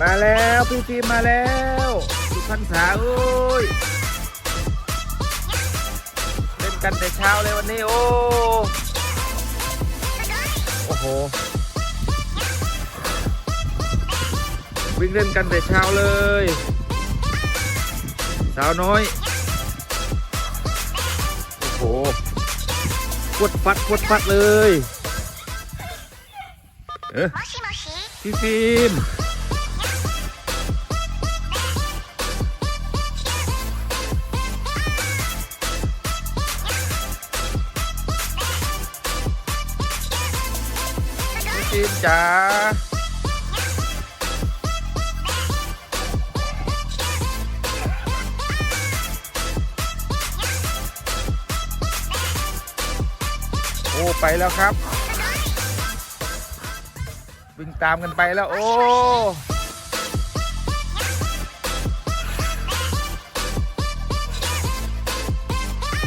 มาแล้วพี่ฟิล์มมาแล้วสุพรรษาเอ้ยเล่นกันแต่เช้าเลยวันนี้โอ้โอ้โหวิ่งเล่นกันแต่เช้าเลย สาวน้อย โอ้โหกดฟัดกดฟัดเลย เออพี่ฟิล์มิจ๋าโอ้ ไปแล้วครับ วิ่งตามกันไปแล้ว โอ้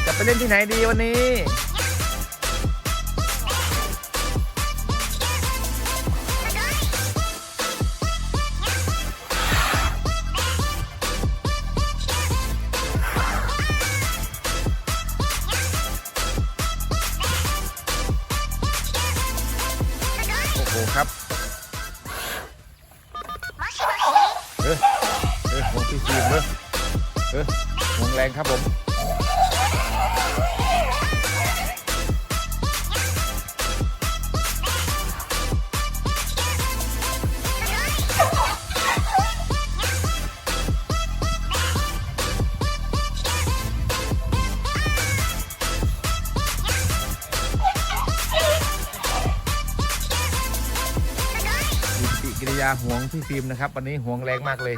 จะไปเล่นที่ไหนดีวันนี้ ครับเออเออมองพี่ฟิล์มเลยเออมองแรงครับผมาห่วงพี่ฟิล์มนะครับ วันนี้ห่วงแรงมากเลย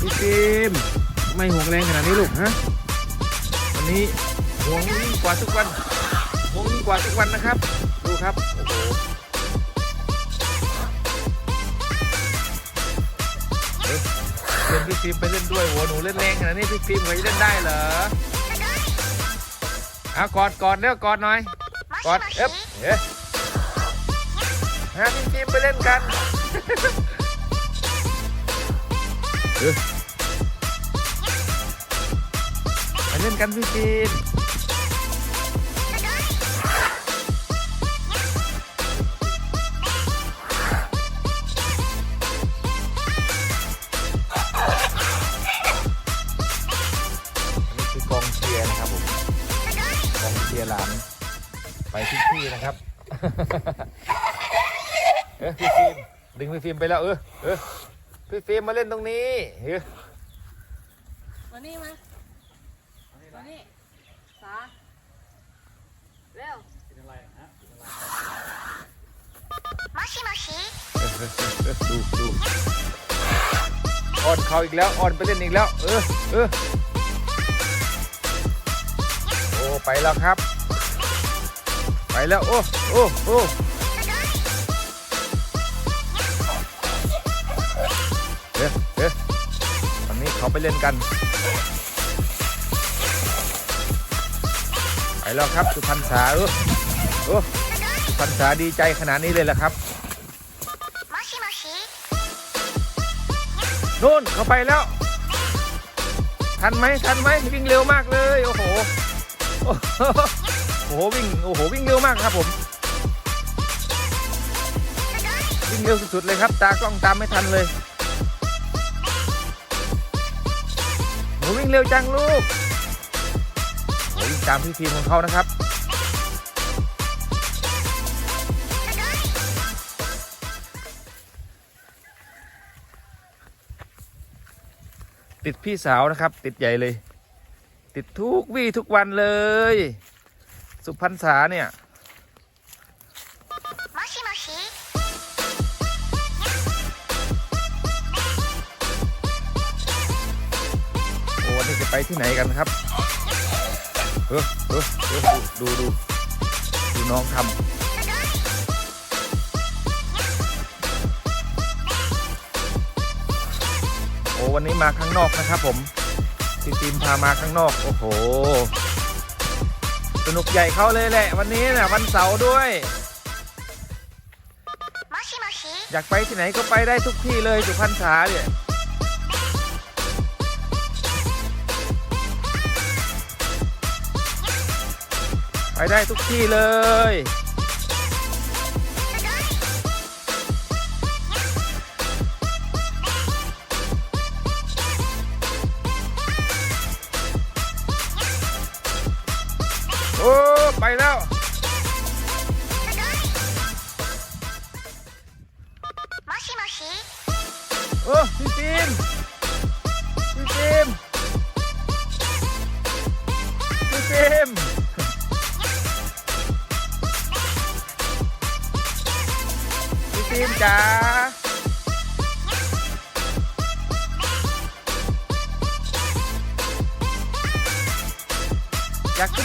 พี่ฟิล์มไม่ห่วงแรงขนาดนี้ลูกฮะวันนี้ห่วงยิ่งกว่าทุกวันห่วงยิ่งกว่าทุกวันนะครับ ดูครับโอ้โหเล่นพี่ฟิล์มไปเล่นด้วยหัวหนูเล่นแรงขนาดนี้พี่ฟิล์มเคยเล่นได้เหรอ เอากอดกอดเร็วกอดหน่อย กอดเอ๊ะเอ๊ะฮะพี่จีมไปเล่นกันไปเล่นกันพี่จีม ฟิล์มไปแล้วเออเออพี่ฟิล์มมาเล่นตรงนี้เออมานี่มามานี่สาเร็วมชิมชิดูดูออดเขาอีกแล้วออดไปเล่นอีกแล้ว เออเออโอ้ไปแล้วครับ ไปแล้วโอ้โอ้โอ้ ขาไปเล่นกัน ไปแล้วครับสุพรรษาเออโอ้สุพรรษาดีใจขนาดนี้เลยละครับนู่นเขาไปแล้ว ทันไหมทันไหมวิ่งเร็วมากเลยโอ้โหโอ้โหวิ่งโอ้โหวิ่งเร็วมากครับผมวิ่งเร็วสุดๆเลยครับ ตากล้องตามไม่ทันเลย นูวิ่งเร็วจังลูกวิ่งตามพี่ทีมของเขานะครับ ติดพี่สาวนะครับ ติดใหญ่เลย ติดทุกวี่ทุกวันเลย สุพรรณษาเนี่ย ไปที่ไหนกันครับเออเออเออดูดูดูน้องทำโอ้วันนี้มาข้างนอกนะครับผมทีทีมพามาข้างนอก โอ้โห สนุกใหญ่เข้าเลยแหละ วันนี้นะวันเสาร์ด้วย อยากไปที่ไหนก็ไปได้ทุกที่เลยสุพรรณษาเนี่ย ไปได้ทุกที่เลย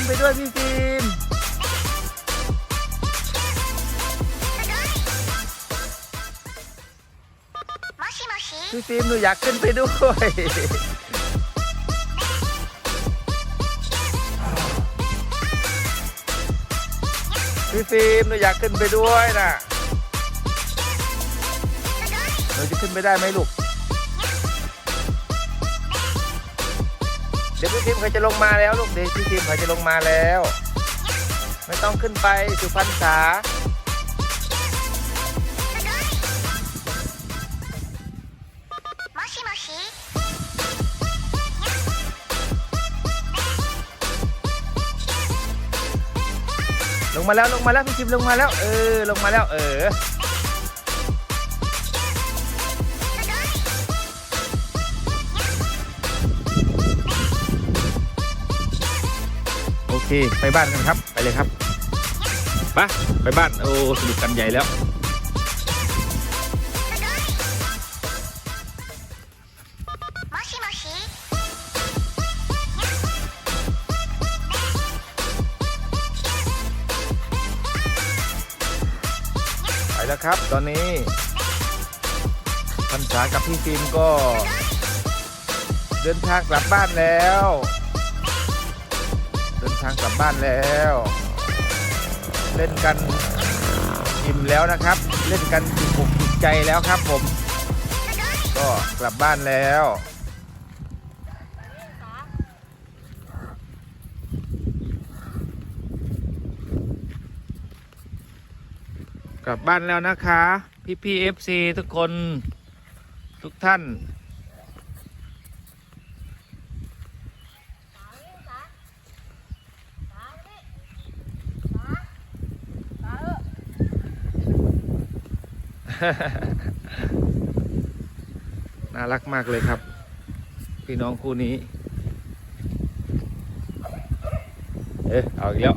ไปด้วยพี่ฟิล์มพี่ฟิล์มหนูอยากขึ้นไปด้วยพี่ฟิล์มหนูอยากขึ้นไปด้วยนะหนูจะขึ้นไปได้ไหมลูก ดี๋ยวพี่ทีมเขาจะลงมาแล้วลูกเดี๋ยวพี่ทีมเขาจะลงมาแล้ว ไม่ต้องขึ้นไปสุพรรณษาลงมาแล้วลงมาแล้วพี่ทิมลงมาแล้ว เออ ลงมาแล้ว เออ ไปบ้านกันครับ ไปเลยครับไปไปบ้าน โอ้สนุกกันใหญ่แล้วไปแล้วครับ ตอนนี้พันษากับพี่ฟิล์มก็ เดินทางกลับบ้านแล้ว ทางกลับบ้านแล้ว เล่นกันอิ่มแล้วนะครับ เล่นกันจุกอกจุกใจแล้วครับผม ก็กลับบ้านแล้วกลับบ้านแล้วนะคะ พี่พี่เอฟซีทุกคนทุกท่าน น่ารักมากเลยครับ พี่น้องคู่นี้ เอ๊ะเอาอีกแล้ว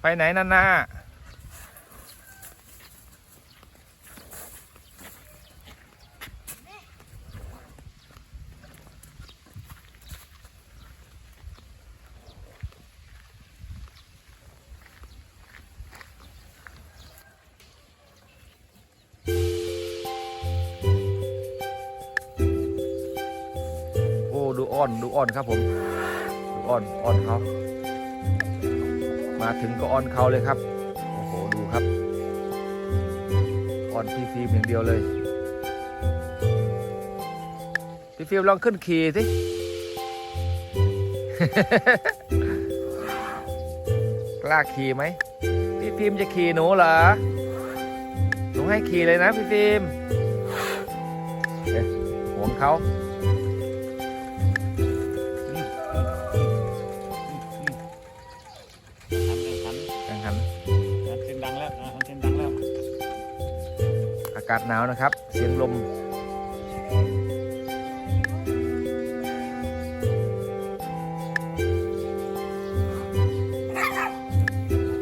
ไปไหนนานา อ้ดูอ้อนดูอ้อนครับผมดูอ้อนอ้อนเขามาถึงก็อ้อนเขาเลยครับโอ้โหดูครับอ้อนพี่ฟิล์มอย่างเดียวเลยพี่ฟิล์มลองขึ้นขี่สิกล้าขี่ไหมพี่ฟิล์มจะขี่หนูเหรอหนูให้ขี่เลยนะพี่ฟิล์มเอ๊ะห่วงเขาากาศหนาวนะครับ เสียงลม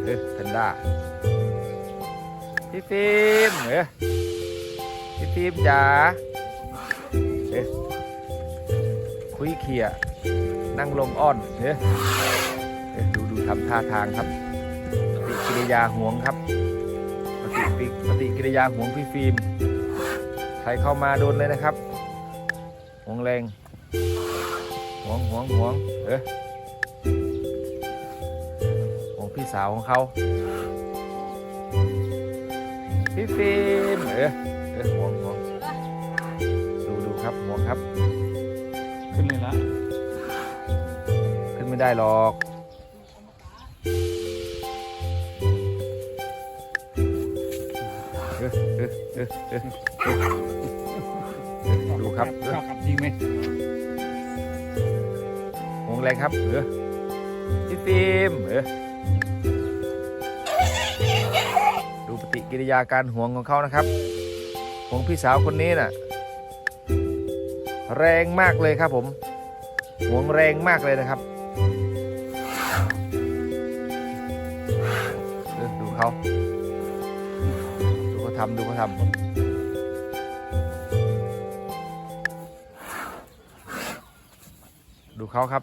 เอ๊ะแพนด้าพี่ฟิล์มเอ๊ะพี่ฟิล์มจ๋าเอ๊ะคุยเขียนั่งลงอ้อนเฮ้ยเฮ้ยดูดูทำท่าทางครับปฏิกิริยาห่วงครับ ปฏิปิปฏิกิริยาหวงพี่ฟิล์มใครเข้ามาโดนเลยนะครับหวงแรงหวงหวงหวงเอ้ยหวงพี่สาวของเขาพี่ฟิล์มเอ้ยเอ้ยหวงหวงดูดูครับหวงครับ ขึ้นเลยละขึ้นไม่ได้หรอก ดูครับเออเข้ากับจริงไหมวงแรงครับเออพี่ฟิล์มเออดูปฏิกิริยาการห่วงของเขานะครับห่วงพี่สาวคนนี้น่ะ แรงมากเลยครับผมห่วงแรงมากเลยนะครับ ดูเขาทำดูเขาทำดูเขาครับ